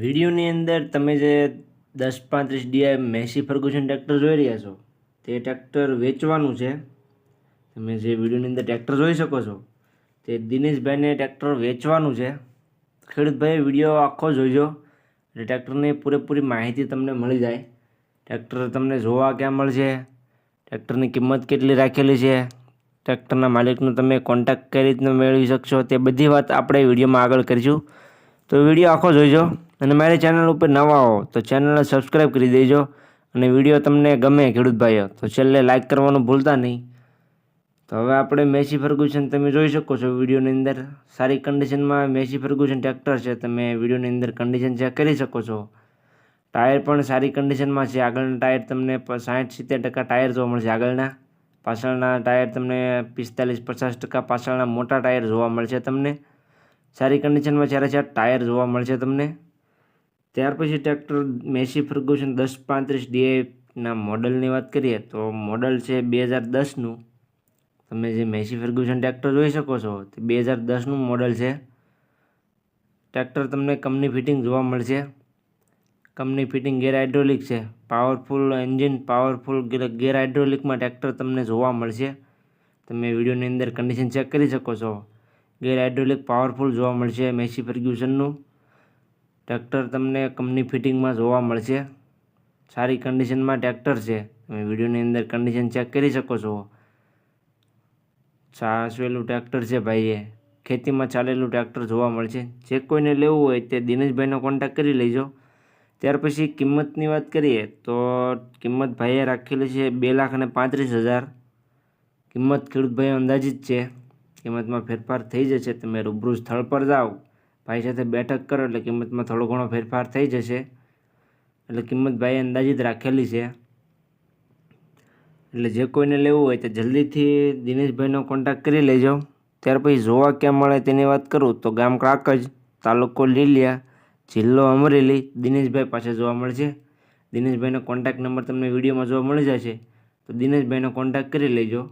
વિડીયોની અંદર તમે જે દસ પાંત્રીસ ડીઆઈ મેસી ફર્ગુસન ટ્રેક્ટર જોઈ રહ્યા છો, તે ટ્રેક્ટર વેચવાનું છે. તમે જે વિડીયોની અંદર ટ્રેક્ટર જોઈ શકો છો, તે દિનેશભાઈને ટ્રેક્ટર વેચવાનું છે. ખેડૂતભાઈ વીડિયો આખો જોઈજો એટલે ટ્રેક્ટરની પૂરેપૂરી માહિતી તમને મળી જાય. ટ્રેક્ટર તમને જોવા ક્યાં મળશે? ટ્રેક્ટરની કિંમત કેટલી રાખેલી છે? ટ્રેક્ટરના માલિકનો તમે કોન્ટેક્ટ કઈ રીતના મેળવી શકશો? તે બધી વાત આપણે વિડીયોમાં આગળ કરીશું. તો વીડિયો આખો જોઈજો અને મારી ચેનલ ઉપર નવા હો, તો ચેનલને સબસ્ક્રાઈબ કરી દેજો. અને વીડિયો તમને ગમે ખેડૂત ભાઈઓ તો છેલ્લે લાઇક કરવાનું ભૂલતા નહીં. તો હવે આપણે મેસી ફર્ગુસન તમે જોઈ શકો છો વિડીયોની અંદર. સારી કન્ડિશનમાં મેસી ફર્ગુસન ટ્રેક્ટર છે, તમે વિડીયોની અંદર કન્ડિશન ચેક કરી શકો છો. ટાયર પણ સારી કન્ડિશનમાં છે, આગળના ટાયર તમને સાઠ સિત્તેર ટકા ટાયર જોવા મળશે આગળના. પાછળના ટાયર તમને પિસ્તાલીસ પચાસ ટકા, પાછળના મોટા ટાયર જોવા મળશે તમને. સારી કન્ડિશનમાં જ્યારે ચાર ટાયર જોવા મળશે તમને. ત્યાર પછી ટ્રેક્ટર મેસી ફર્ગુસન દસ પાંત્રીસ ડીએના મોડલની વાત કરીએ તો મોડલ છે બે હજાર દસનું. તમે જે મેસી ફર્ગુસન ટ્રેક્ટર જોઈ શકો છો, તે બે હજાર દસનું મોડલ છે. ટ્રેક્ટર તમને કંપની ફિટિંગ જોવા મળશે. કંપની ફિટિંગ ગેર હાઇડ્રોલિક છે. પાવરફુલ એન્જિન, પાવરફુલ ગેર હાઇડ્રોલિકમાં ટ્રેક્ટર તમને જોવા મળશે. તમે વિડીયોની અંદર કન્ડિશન ચેક કરી શકો છો. ગેર હાઇડ્રોલિક, પાવરફુલ જોવા મળશે મેસી ફર્ગ્યુસનનું ટ્રેક્ટર તમને કંપની ફિટિંગમાં જોવા મળશે. સારી કન્ડિશનમાં ટ્રેક્ટર છે. તમે વિડીયોની અંદર કન્ડિશન ચેક કરી શકો છો. સાસવેલું ટ્રેક્ટર છે ભાઈએ. ખેતીમાં ચાલેલું ટ્રેક્ટર જોવા મળશે. જે કોઈને લેવું હોય તે દિનેશભાઈનો કોન્ટેક્ટ કરી લેજો. ત્યાર પછી કિંમતની વાત કરીએ તો કિંમત ભાઈએ રાખેલી છે બે લાખ અને પાંત્રીસ હજાર. કિંમત ખેડૂતભાઈ અંદાજિત છે. કિંમતમાં ફેરફાર થઈ જશે. તમે રૂબરૂ સ્થળ પર જાઓ. ભાઈ સાથે બેઠક કરો એટલે કિંમતમાં થોડો ઘણો ફેરફાર થઈ જશે. એટલે કિંમત ભાઈએ અંદાજિત રાખેલી છે. એટલે જે કોઈને લેવું હોય તો જલ્દીથી દિનેશભાઈનો કોન્ટેક્ટ કરી લેજો. ત્યાર પછી જોવા ક્યાં મળે તેની વાત કરું તો ગામ કાકજ તાલુકો લીલિયા, જિલ્લો અમરેલી, દિનેશભાઈ પાસે જોવા મળશે. દિનેશભાઈનો કોન્ટેક્ટ નંબર તમને વિડીયોમાં જોવા મળી જશે. તો દિનેશભાઈનો કોન્ટેક્ટ કરી લેજો.